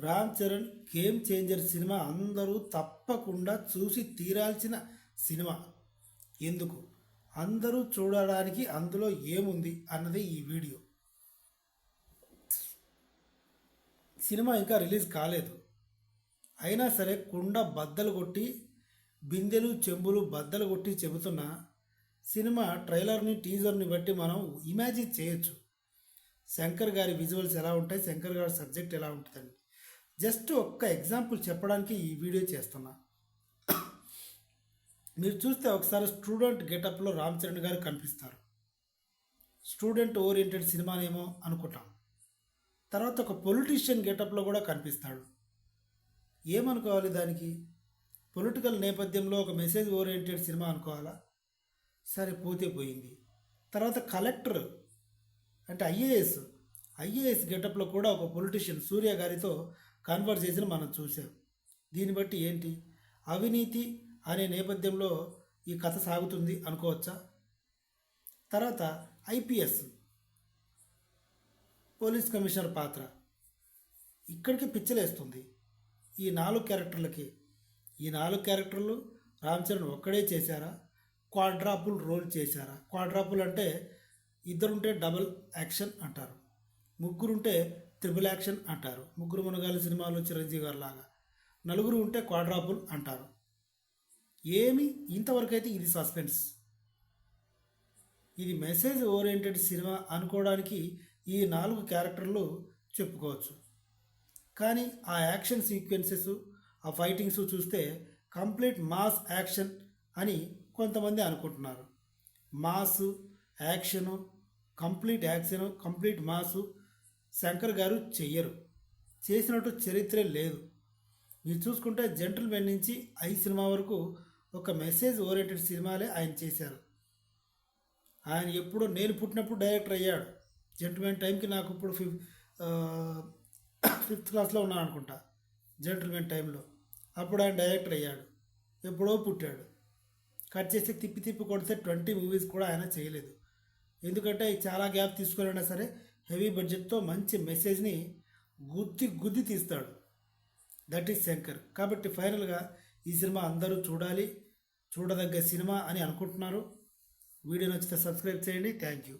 Ram Charan game changer cinema అందరూ తప్పకుండా చూసి తీరాల్సిన సినిమా. ఎందుకు? అందరూ చూడడానికి అందులో ఏముంది అన్నది ఈ వీడియో. సినిమా ఇంకా రిలీజ్ కాలేదు. అయినా సరే కుండ బద్దలు కొట్టి బిందెలు చెంబులు బద్దలు కొట్టి చెబుతున్న సినిమా ట్రైలర్ని టీజర్ని బట్టి మనం ఇమాజిన్ చేయొచ్చు. శంకర్ గారి విజువల్స్ ఎలా ఉంటాయి? శంకర్ గారి సబ్జెక్ట్ ఎలా ఉంటుందని. జస్ట్ ఒక్క ఎగ్జాంపుల్ చెప్పడానికి ఈ వీడియో చేస్తున్నా. మీరు చూస్తే ఒకసారి స్టూడెంట్ గెటప్లో రామ్ చరణ్ గారు కనిపిస్తారు. స్టూడెంట్ ఓరియంటెడ్ సినిమానేమో అనుకుంటాం. తర్వాత ఒక పొలిటీషియన్ గెటప్లో కూడా కనిపిస్తాడు. ఏమనుకోవాలి దానికి? పొలిటికల్ నేపథ్యంలో ఒక మెసేజ్ ఓరియంటెడ్ సినిమా అనుకోవాలా? సరే పోతే పోయింది. తర్వాత కలెక్టర్ అంటే ఐఏఎస్ ఐఏఎస్ గెటప్లో కూడా ఒక పొలిటీషియన్ సూర్య గారితో కన్వర్జేషన్ మనం చూసాం దీన్ని బట్టి ఏంటి? అవినీతి అనే నేపథ్యంలో ఈ కథ సాగుతుంది అనుకోవచ్చా? తర్వాత ఐపీఎస్. పోలీస్ కమిషనర్ పాత్ర. ఇక్కడికి పిచ్చలేస్తుంది. ఈ నాలుగు క్యారెక్టర్లకి. ఈ నాలుగు క్యారెక్టర్లు రామ్ చరణ్ ఒక్కడే చేశారా? క్వాడ్రాపుల్ రోల్ చేశారా? క్వాడ్రాపుల్ అంటే ఇద్దరుంటే డబుల్ యాక్షన్ అంటారు. ముగ్గురుంటే త్రిబుల్ యాక్షన్ అంటారు. ముగ్గురు మునగాలి సినిమాలో చిరంజీవి గారు లాగా నలుగురు ఉంటే క్వాడ్రాపుల్ అంటారు. ఏమి? ఇంతవరకు అయితే ఇది సస్పెన్స్. ఇది మెసేజ్ ఓరియంటెడ్ సినిమా అనుకోవడానికి ఈ నాలుగు క్యారెక్టర్లు చెప్పుకోవచ్చు. కానీ ఆ యాక్షన్ సీక్వెన్సెస్ ఆ ఫైటింగ్స్ చూస్తే కంప్లీట్ మాస్ యాక్షన్ అని కొంతమంది అనుకుంటున్నారు. Mass action complete action complete mass Shankar గారు చెయ్యరు. చేసినట్టు చరిత్రే లేదు. మీరు చూసుకుంటే జెంటల్మెన్ నుంచి ఐ సినిమా వరకు ఒక మెసేజ్ ఓరియంటెడ్ సినిమాలే ఆయన చేశారు. ఆయన ఎప్పుడో నేను పుట్టినప్పుడు డైరెక్టర్ అయ్యాడు. జెంటల్మెన్ టైంకి నాకు ఇప్పుడు ఫిఫ్ ఫిఫ్త్ క్లాస్లో ఉన్నాను అనుకుంటా జెంటల్మెన్ టైంలో. అప్పుడు ఆయన డైరెక్టర్ అయ్యాడు. ఎప్పుడో పుట్టాడు. కట్ చేసి తిప్పి తిప్పి కొడితే ట్వంటీ మూవీస్ కూడా ఆయన చేయలేదు. ఎందుకంటే చాలా గ్యాప్ తీసుకురైనా సరే హెవీ బడ్జెట్తో మంచి మెసేజ్ని గుద్ది గుద్ది తీస్తాడు. That is Shankar. కాబట్టి ఫైనల్గా ఈ సినిమా అందరూ చూడాలి చూడదగ్గ సినిమా అని అనుకుంటున్నారు. వీడియో నచ్చితే సబ్స్క్రైబ్ చేయండి. Thank you.